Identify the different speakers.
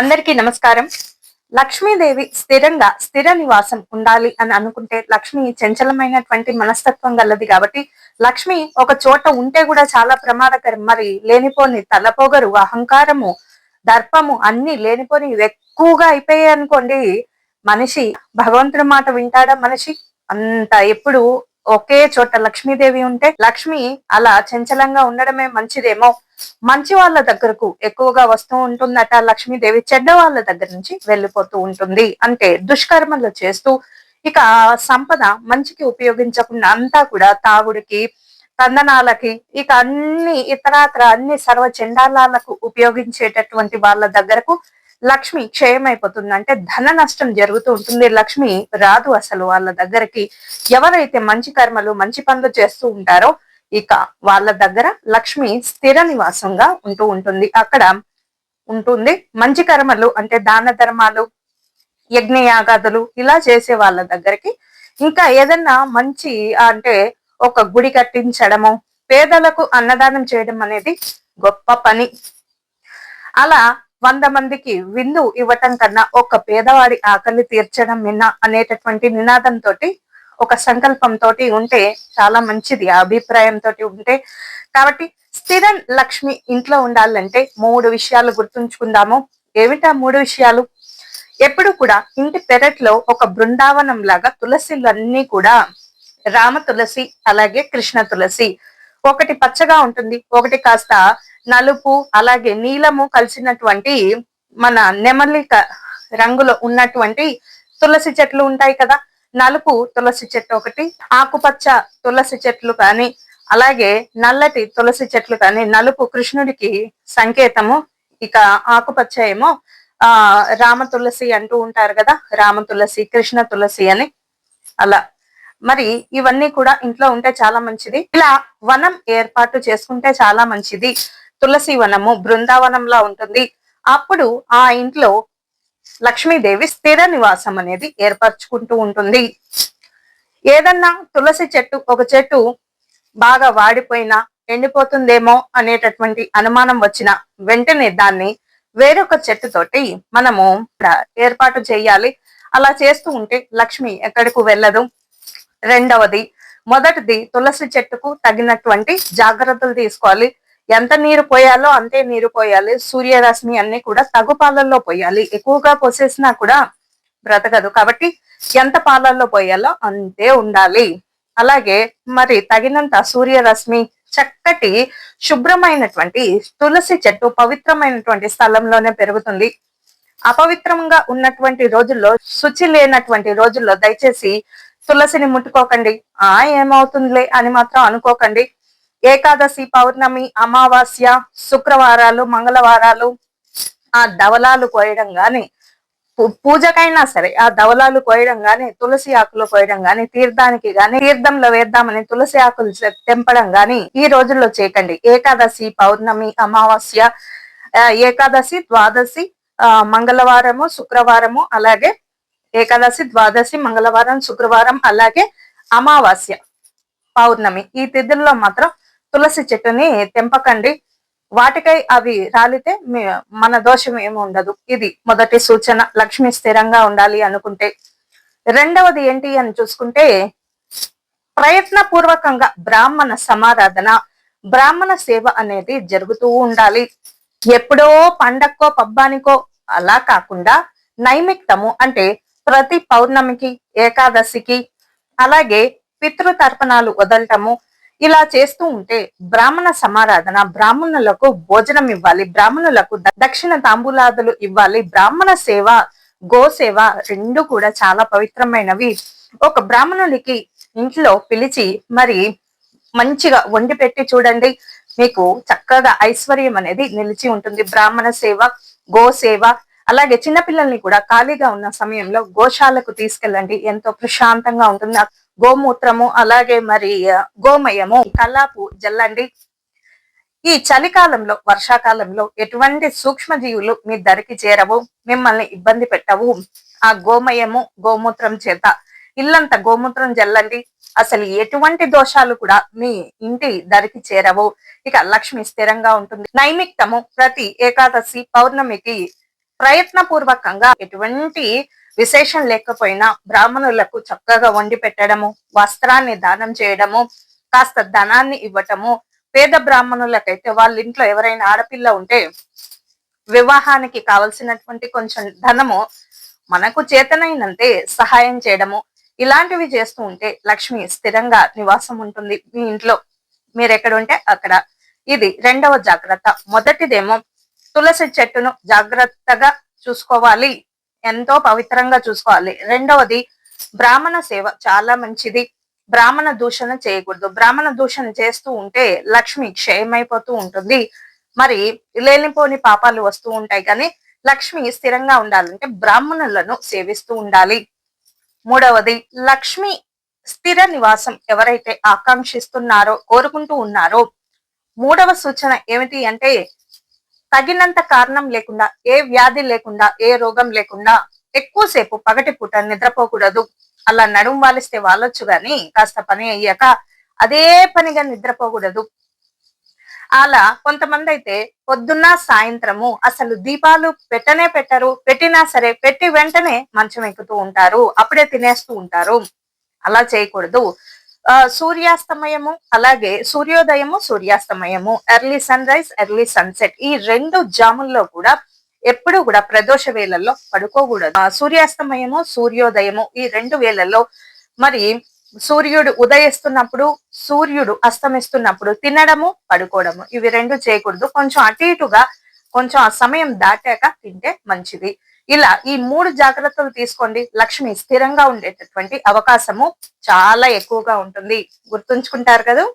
Speaker 1: అందరికీ నమస్కారం. లక్ష్మీదేవి స్థిరంగా స్థిర నివాసం ఉండాలి అని అనుకుంటే లక్ష్మి చంచలమైనటువంటి మనస్తత్వం గలది కాబట్టి లక్ష్మి ఒక చోట ఉంటే కూడా చాలా ప్రమాదకరం. మరి లేనిపోని తలపోగరు అహంకారము దర్పము అన్ని లేనిపోని ఎక్కువగా అయిపోయాయి అనుకోండి. మనిషి భగవంతుడి మాట వింటాడా? మనిషి అంత ఎప్పుడు ఒకే చోట లక్ష్మీదేవి ఉంటే లక్ష్మి అలా చంచలంగా ఉండడమే మంచిదేమో. మంచి వాళ్ళ దగ్గరకు ఎక్కువగా వస్తూ ఉంటుందట లక్ష్మీదేవి చెడ్డ వాళ్ళ దగ్గర నుంచి వెళ్ళిపోతూ ఉంటుంది అంటే దుష్కర్మలు చేస్తూ. ఇక సంపద మంచికి ఉపయోగించకుండా అంతా కూడా తాగుడికి తందనాలకి ఇక అన్ని ఇతరాత్ర అన్ని సర్వ చెండాలకు ఉపయోగించేటటువంటి వాళ్ళ దగ్గరకు లక్ష్మి క్షయమైపోతుంది అంటే ధన నష్టం జరుగుతూ ఉంటుంది. లక్ష్మి రాదు అసలు వాళ్ళ దగ్గరికి. ఎవరైతే మంచి కర్మలు మంచి పనులు చేస్తూ ఉంటారో ఇక వాళ్ళ దగ్గర లక్ష్మి స్థిర నివాసంగా ఉంటూ ఉంటుంది. అక్కడ ఉంటుంది మంచి కర్మలు అంటే దాన ధర్మాలు యజ్ఞయాగాదులు ఇలా చేసే వాళ్ళ దగ్గరికి. ఇంకా ఏదన్నా మంచి అంటే ఒక గుడి కట్టించడము పేదలకు అన్నదానం చేయడం అనేది గొప్ప పని. అలా వంద మందికి విందు ఇవ్వటం కన్నా ఒక పేదవాడి ఆకలి తీర్చడం విన్నా అనేటటువంటి నినాదంతో ఒక సంకల్పంతో ఉంటే చాలా మంచిది ఆ అభిప్రాయంతో ఉంటే. కాబట్టి స్థిర లక్ష్మి ఇంట్లో ఉండాలంటే మూడు విషయాలు గుర్తుంచుకుందాము. ఏమిటా మూడు విషయాలు? ఎప్పుడు కూడా ఇంటి పెరట్లో ఒక బృందావనం లాగా తులసిలన్నీ కూడా రామ తులసి అలాగే కృష్ణ తులసి. ఒకటి పచ్చగా ఉంటుంది ఒకటి కాస్త నలుపు అలాగే నీలము కలిసినటువంటి మన నెమలిక రంగులో ఉన్నటువంటి తులసి చెట్లు ఉంటాయి కదా. నలుపు తులసి చెట్టు ఒకటి ఆకుపచ్చ తులసి చెట్లు కానీ అలాగే నల్లటి తులసి చెట్లు కానీ నలుపు కృష్ణుడికి సంకేతము. ఇక ఆకుపచ్చ ఏమో ఆ రామ తులసి అంటూ ఉంటారు కదా. రామ తులసి కృష్ణ తులసి అని. అలా. మరి ఇవన్నీ కూడా ఇంట్లో ఉంటే చాలా మంచిది. ఇలా వనం ఏర్పాటు చేసుకుంటే చాలా మంచిది. తులసి వనము బృందావనంలా ఉంటుంది. అప్పుడు ఆ ఇంట్లో లక్ష్మీదేవి స్థిర నివాసం అనేది ఏర్పరచుకుంటూ ఉంటుంది. ఏదన్నా తులసి చెట్టు ఒక చెట్టు బాగా వాడిపోయినా ఎండిపోతుందేమో అనేటటువంటి అనుమానం వచ్చిన వెంటనే దాన్ని వేరొక చెట్టుతోటి మనము ఏర్పాటు చేయాలి. అలా చేస్తూ ఉంటే లక్ష్మి ఎక్కడికి వెళ్ళదు. రెండవది మొదటిది తులసి చెట్టుకు తగినటువంటి జాగ్రత్తలు తీసుకోవాలి. ఎంత నీరు పోయాలో అంతే నీరు పోయాలి. సూర్యరశ్మి అన్ని కూడా తగు పాలల్లో పోయాలి. ఎక్కువగా పోసేసినా కూడా బ్రతకదు. కాబట్టి ఎంత పాలల్లో పోయాలో అంతే ఉండాలి. అలాగే మరి తగినంత సూర్యరశ్మి చక్కటి శుభ్రమైనటువంటి తులసి చెట్టు పవిత్రమైనటువంటి స్థలంలోనే పెరుగుతుంది. అపవిత్రంగా ఉన్నటువంటి రోజుల్లో శుచి లేనటువంటి రోజుల్లో దయచేసి తులసిని ముట్టుకోకండి. ఆ ఏమవుతుందిలే అని మాత్రం అనుకోకండి. ఏకాదశి పౌర్ణమి అమావాస్య శుక్రవారాలు మంగళవారాలు ఆ దవలాలు కోయడం గాని పూజకైనా సరే ఆ దవలాలు కోయడం గాని తులసి ఆకులు కోయడం గాని తీర్థానికి గాని తీర్థంలో వేద్దామని తులసి ఆకులు తెంపడం గాని ఈ రోజుల్లో చేయకండి. ఏకాదశి పౌర్ణమి అమావాస్య ఏకాదశి ద్వాదశి ఆ మంగళవారము శుక్రవారము అలాగే ఏకాదశి ద్వాదశి మంగళవారం శుక్రవారం అలాగే అమావాస్య పౌర్ణమి ఈ తిథుల్లో మాత్రం తులసి చెట్టుని తెంపకండి. వాటికై అవి రాలితే మన దోషం ఏమి ఉండదు. ఇది మొదటి సూచన. లక్ష్మి స్థిరంగా ఉండాలి అనుకుంటే. రెండవది ఏంటి అని చూసుకుంటే ప్రయత్నపూర్వకంగా బ్రాహ్మణ సమారాధన బ్రాహ్మణ సేవ అనేది జరుగుతూ ఉండాలి. ఎప్పుడో పండక్కో పబ్బానికో అలా కాకుండా నైమిత్తము అంటే ప్రతి పౌర్ణమికి ఏకాదశికి అలాగే పితృతర్పణాలు వదలటము ఇలా చేస్తూ ఉంటే బ్రాహ్మణ సమారాధన బ్రాహ్మణులకు భోజనం ఇవ్వాలి బ్రాహ్మణులకు దక్షిణ తాంబూలాదులు ఇవ్వాలి బ్రాహ్మణ సేవ గో సేవ రెండు కూడా చాలా పవిత్రమైనవి. ఒక బ్రాహ్మణునికి ఇంట్లో పిలిచి మరి మంచిగా వండి పెట్టి చూడండి మీకు చక్కగా ఐశ్వర్యం అనేది నిలిచి ఉంటుంది. బ్రాహ్మణ సేవ గో సేవ అలాగే చిన్నపిల్లల్ని కూడా ఖాళీగా ఉన్న సమయంలో గోశాలకు తీసుకెళ్ళండి. ఎంతో ప్రశాంతంగా ఉంటుంది. గోమూత్రము అలాగే మరి గోమయము కల్లాపు జల్లండి. ఈ చలికాలంలో వర్షాకాలంలో ఎటువంటి సూక్ష్మజీవులు మీ ధరికి చేరవు మిమ్మల్ని ఇబ్బంది పెట్టవు. ఆ గోమయము గోమూత్రం చేత ఇల్లంతా గోమూత్రం జల్లండి. అసలు ఎటువంటి దోషాలు కూడా మీ ఇంటి ధరికి చేరవు. ఇక లక్ష్మి స్థిరంగా ఉంటుంది. నైమిక్తము ప్రతి ఏకాదశి పౌర్ణమికి ప్రయత్నపూర్వకంగా ఎటువంటి విశేషం లేకపోయినా బ్రాహ్మణులకు చక్కగా వండి పెట్టడము వస్త్రాన్ని దానం చేయడము కాస్త ధనాన్ని ఇవ్వటము పేద బ్రాహ్మణులకైతే వాళ్ళ ఇంట్లో ఎవరైనా ఆడపిల్ల ఉంటే వివాహానికి కావలసినటువంటి కొంచెం ధనము మనకు చేతనైనంతే సహాయం చేయడము ఇలాంటివి చేస్తూ ఉంటే లక్ష్మి స్థిరంగా నివాసం ఉంటుంది మీ ఇంట్లో. మీరు ఎక్కడ ఉంటే అక్కడ. ఇది రెండవ జాగ్రత్త. మొదటిదేమో తులసి చెట్టును జాగ్రత్తగా చూసుకోవాలి. ఎంతో పవిత్రంగా చూసుకోవాలి. రెండవది బ్రాహ్మణ సేవ చాలా మంచిది. బ్రాహ్మణ దూషణ చేయకూడదు. బ్రాహ్మణ దూషణ చేస్తూ ఉంటే లక్ష్మి క్షయమైపోతూ ఉంటుంది. మరి లేనిపోని పాపాలు వస్తూ ఉంటాయి కానీ లక్ష్మి స్థిరంగా ఉండాలంటే బ్రాహ్మణులను సేవిస్తూ ఉండాలి. మూడవది లక్ష్మి స్థిర నివాసం ఎవరైతే ఆకాంక్షిస్తున్నారో కోరుకుంటూ ఉన్నారో మూడవ సూచన ఏమిటి అంటే తగినంత కారణం లేకుండా ఏ వ్యాధి లేకుండా ఏ రోగం లేకుండా ఎక్కువసేపు పగటి పూట నిద్రపోకూడదు. అలా నడుము వాలిస్తే వాలొచ్చు గాని కాస్త పని అయ్యాక అదే పనిగా నిద్రపోకూడదు. అలా కొంతమంది అయితే పొద్దున్న సాయంత్రము అసలు దీపాలు పెట్టనే పెట్టరు. పెట్టినా సరే పెట్టి వెంటనే మంచం ఎక్కుతూ ఉంటారు. అప్పుడే తినేస్తూ ఉంటారు. అలా చేయకూడదు. సూర్యాస్తమయము అలాగే సూర్యోదయము సూర్యాస్తమయము early sunrise early sunset ఈ రెండు జాముల్లో కూడా ఎప్పుడు కూడా ప్రదోష వేళల్లో పడుకోకూడదు. సూర్యాస్తమయము సూర్యోదయము ఈ రెండు వేళల్లో మరి సూర్యుడు ఉదయిస్తున్నప్పుడు సూర్యుడు అస్తమిస్తున్నప్పుడు తినడము పడుకోవడము ఇవి రెండు చేయకూడదు. కొంచెం అటు ఇటుగా కొంచెం ఆ సమయం దాటాక తింటే మంచిది. ఇలా ఈ మూడు జాగ్రత్తలు తీసుకోండి. లక్ష్మి స్థిరంగా ఉండేటటువంటి అవకాశము చాలా ఎక్కువగా ఉంటుంది. గుర్తుంచుకుంటారు కదా?